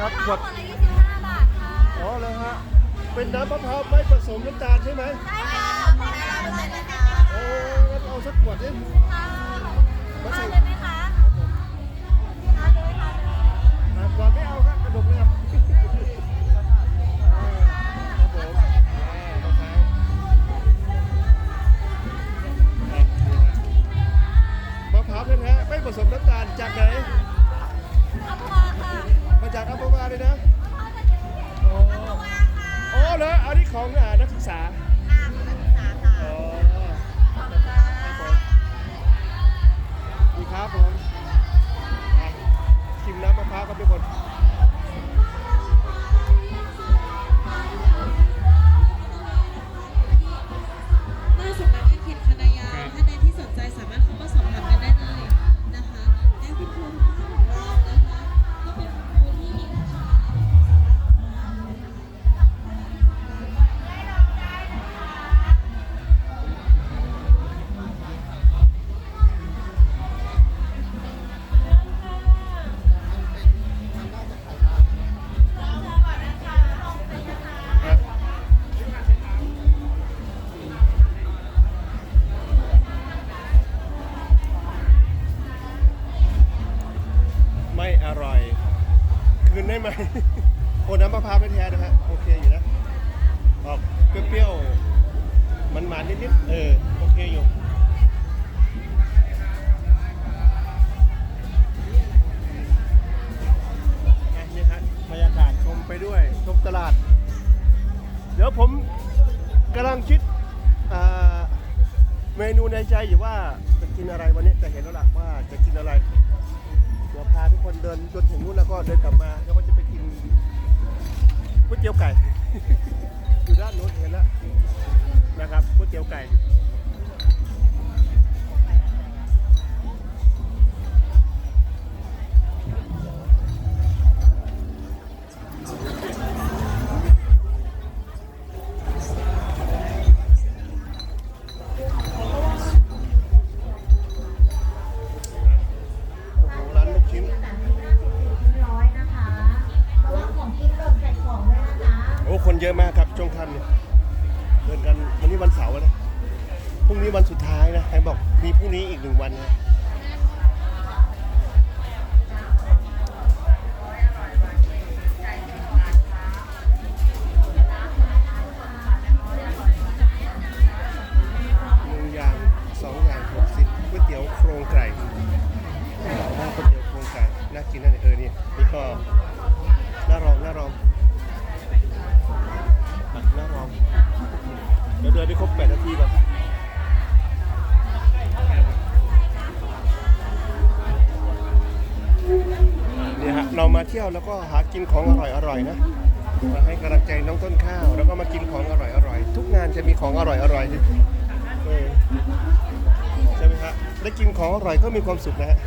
ครับขวดขวดละ25 บาทค่ะอ๋อเลยฮะ เป็นน้ำมะพร้าวไม่ผสมน้ำตาลใช่ไหมได้ค่ะขายอะไรเปอร์เซ็นต์นะคะโอ้งั้นเอาสักขวดดิค่ะทานเลยไหมคะทานเลยทานเลยอะขวดไม่เอาครับกระดกเลยครับ ของอ่านักศึกษาอ่าคุณนักศึกษาค่ะอ๋อขอบคุณค่ะครับผมดีครับผมอะชิมน้ำมะพร้าวครับทุกคน ได้ไหมโอ้น้ำมะพร้าวแท้ๆนะฮะโอเคอยู่นะออกเปรี้ยวๆมันหวานนิดๆเออโอเคอยู่อะนี่ฮะบรรยากาศชมไปด้วยชมตลาด เดี๋ยวผมกำลังคิดอ่าเมนูในใจอยู่ว่าจะกินอะไรวันนี้แต่เห็นแล้วล่ะว่าจะกินอะไร ยวพาทุกคนเดินจนถึงนู้นแล้วก็เดินกลับมาแล้วก็จะไปกินก๋วยเตี๋ยวไก่ อยู่ด้านนู้นเห็นแล้วนะครับก๋วยเตี๋ยวไก่ คนเยอะมากครับช่วงค่ำเนี่ยเดินกันวันนี้วันเสาร์นะพรุ่งนี้วันสุดท้ายนะใครบอกมีพรุ่งนี้อีกหนึ่งวันนะ แล้วก็หากินของอร่อยๆนะมาให้กำลังใจน้องต้นข้าว แล้วก็มากินของอร่อยๆทุกงานจะมีของอร่อยๆเอยใช่ไหมฮะได้กินของอร่อยก็มีความสุขนะฮะ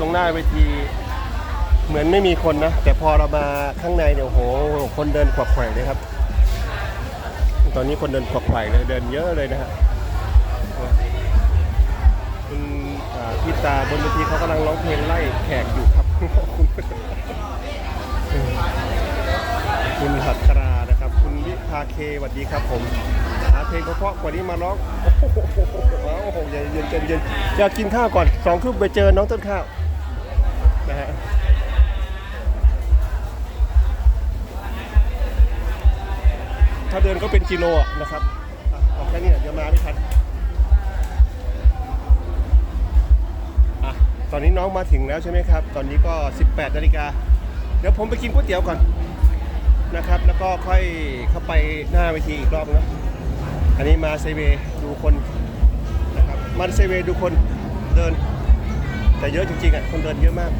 ตรงหน้าเวที เหมือนไม่มีคนนะ แต่พอเรามาข้างในเนี่ยโอ้โห คนเดินขวักไขว่เลยครับ ตอนนี้คนเดินขวักไขว่เลยเดินเยอะเลยนะฮะคุณพี่ตาบนเวทีเขากำลังร้องเพลงไล่แขกอยู่ครับคุณหัตรานะครับ คุณวิภาเคสวัสดีครับผมครับเพลงเพราะๆกว่านี้มาร้องโอ้โหเย็นเย็นเย็นเย็นอยากกินข้าวก่อนสองทุ่ไปเจอน้องต้นข้าว นะฮะถ้าเดินก็เป็นกิโลนะครับออาแค่นี้เดี๋ยวมาไม่ทันอะตอนนี้น้องมาถึงแล้วใช่ไหมครับ ตอนนี้ก็ 18นาฬิกา เดี๋ยวผมไปกินก๋วยเตี๋ยวก่อนนะครับ แล้วก็ค่อยเข้าไปหน้าเวทีอีกรอบนะอันนี้มาเซเวดูคนนะครับมาเซเวดูคนเดิน แต่เยอะจริงๆอะคนเดินเยอะมาก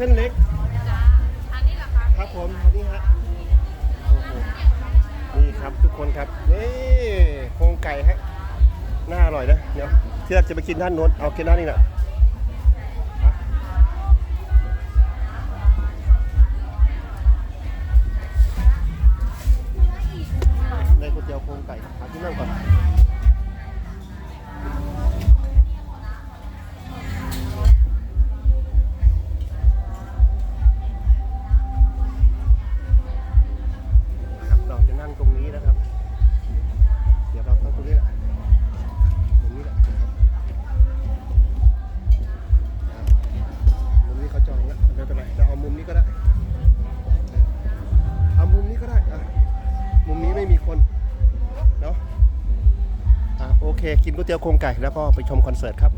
ส้นเล็กอันนี้เหรอคะครับผมอันนี้ฮะโอ้โหนี่ครับทุกคนครับนี่โครงไก่ฮะน่าอร่อยนะเดี๋ยวที่เราจะไปกินด้านโน้นเอากินด้านนี้แหละ กินก๋วยเตี๋ยวโครงไก่แล้วก็ไปชมคอนเสิร์ตครับ